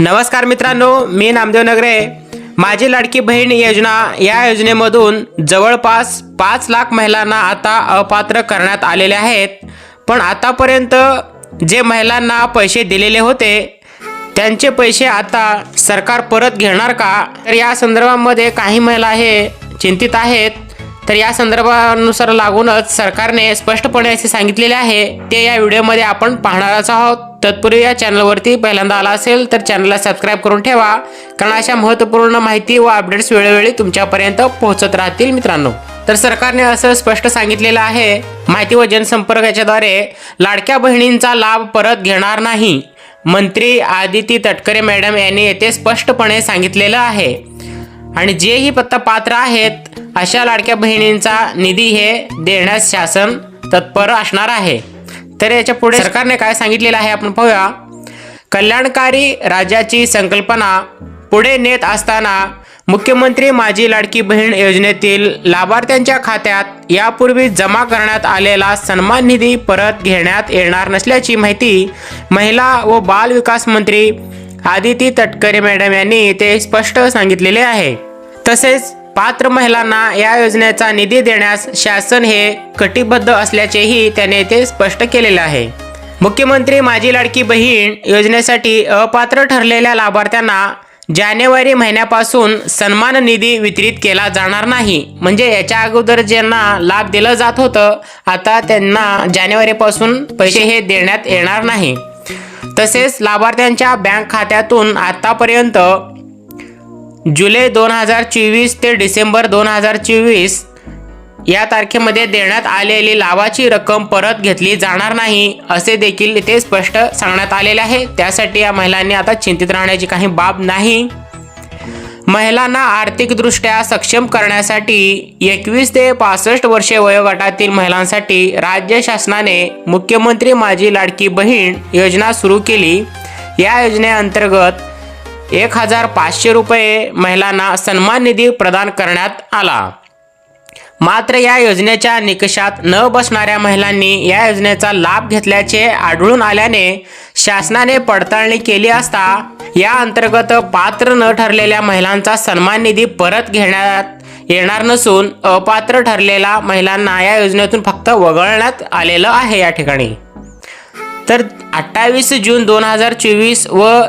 नमस्कार मित्रांनो मी नामदेव नगरे. माझी लाडकी बहीण योजना या योजनेमधून जवळपास पाच लाख महिलांना आता अपात्र करण्यात आलेले आहेत. पण आतापर्यंत जे महिलांना पैसे दिलेले होते त्यांचे पैसे आता सरकार परत घेणार का? तर या संदर्भामध्ये काही महिला हे चिंतित आहेत. तर या संदर्भानुसार लागूनच सरकारने स्पष्टपणे असे सांगितलेले आहे. ते या व्हिडिओमध्ये आपण पाहणारच आहोत. तत्पूर्वी या चॅनलवरती पहिल्यांदा आला असेल तर चॅनलला सबस्क्राईब करून ठेवा. कारण अशा महत्त्वपूर्ण माहिती व अपडेट्स वेळोवेळी तुमच्यापर्यंत पोहोचत राहतील मित्रांनो. तर सरकारने असं स्पष्ट सांगितलेलं आहे. माहिती व जनसंपर्काच्याद्वारे लाडक्या बहिणींचा लाभ परत घेणार नाही. मंत्री आदिती तटकरे मॅडम यांनी येथे स्पष्टपणे सांगितलेलं आहे. आणि जेही पत्ता पात्र आहेत अशा लाडक्या बहिणींचा निधी हे देण्यास शासन तत्पर असणार आहे. तर याच्यापुढे सरकारने काय सांगितलेलं आहे आपण पाहूया. कल्याणकारी राज्याची संकल्पना पुढे नेत असताना मुख्यमंत्री माझी लाडकी बहीण योजनेतील लाभार्थ्यांच्या खात्यात यापूर्वी जमा करण्यात आलेला सन्मान निधी परत घेण्यात येणार नसल्याची माहिती महिला व बाल विकास मंत्री आदिती तटकरे मॅडम यांनी ते स्पष्ट सांगितलेले आहे. तसेच पात्र महिलांना या योजनेचा निधी देण्यास शासन हे कटिबद्ध असल्याचेही त्याने ते स्पष्ट केलेले आहे. मुख्यमंत्री माझी लाडकी बहीण योजनेसाठी अपात्र ठरलेल्या लाभार्थ्यांना जानेवारी महिन्यापासून सन्मान निधी वितरित केला जाणार नाही. म्हणजे याच्या अगोदर ज्यांना लाभ दिलं जात होतं आता त्यांना जानेवारीपासून पैसे हे देण्यात येणार नाही. तसेच लाभार्थ्यांच्या बँक खात्यातून आतापर्यंत जुलै दोन हजार चोवीस ते डिसेंबर दोन हजार चोवीस या तारखेमध्ये देण्यात आलेली लाभाची रक्कम परत घेतली जाणार नाही असे देखील ते स्पष्ट सांगण्यात आलेले आहे. त्यासाठी या महिलांनी आता चिंतित राहण्याची काही बाब नाही. महिलांना आर्थिकदृष्ट्या सक्षम करण्यासाठी एकवीस ते पासष्ट वर्षे वयोगटातील महिलांसाठी राज्य शासनाने मुख्यमंत्री माझी लाडकी बहीण योजना सुरू केली. या योजनेअंतर्गत एक हजार पाचशे रुपये महिलांना सन्मान निधी प्रदान करण्यात आला. मात्र या योजनेच्या निकषात न बसणाऱ्या महिलांनी या योजनेचा लाभ घेतल्याचे आढळून आल्याने शासनाने पडताळणी केली असता या अंतर्गत पात्र न ठरलेल्या महिलांचा सन्मान निधी परत घेण्यात येणार नसून अपात्र ठरलेल्या महिलांना या योजनेतून फक्त वगळण्यात आलेलं आहे या ठिकाणी. तर अठ्ठावीस जून दोन हजार चोवीस व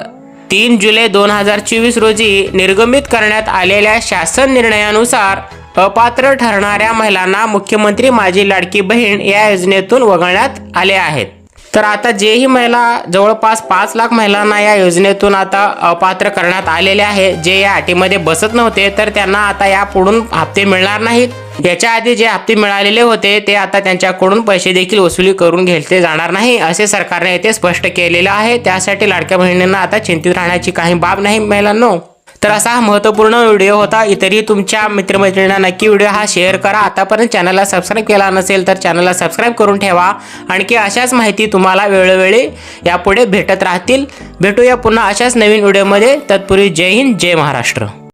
तीन जुलै दोन हजार चोवीस रोजी निर्गमित करण्यात आलेल्या शासन निर्णयानुसार अपात्र ठरणाऱ्या महिलांना मुख्यमंत्री माझी लाडकी बहीण या योजनेतून वगळण्यात आले आहेत. तर आता जेही महिला जवळपास पाच लाख महिलांना या योजनेतून आता अपात्र करण्यात आलेले आहे. जे या अटीमध्ये बसत नव्हते तर त्यांना आता यापुढून हप्ते मिळणार नाहीत. याच्या आधी जे हप्ते मिळालेले होते ते आता त्यांच्याकडून पैसे देखील वसुली करून घेतले जाणार नाही असे सरकारने येथे स्पष्ट केलेलं आहे. त्यासाठी लाडक्या बहिणींना आता चिंतित राहण्याची काही बाब नाही महिलांनो. तर असा हा महत्त्वपूर्ण व्हिडिओ होता. इतरही तुमच्या मित्रमैत्रिणींना नक्की व्हिडिओ हा शेअर करा. आतापर्यंत चॅनलला सबस्क्राईब केला नसेल तर चॅनलला सबस्क्राईब करून ठेवा. आणखी अशाच माहिती तुम्हाला वेळोवेळी यापुढे भेटत राहतील. भेटूया पुन्हा अशाच नवीन व्हिडिओमध्ये. तत्पूर्वी जय हिंद जय महाराष्ट्र.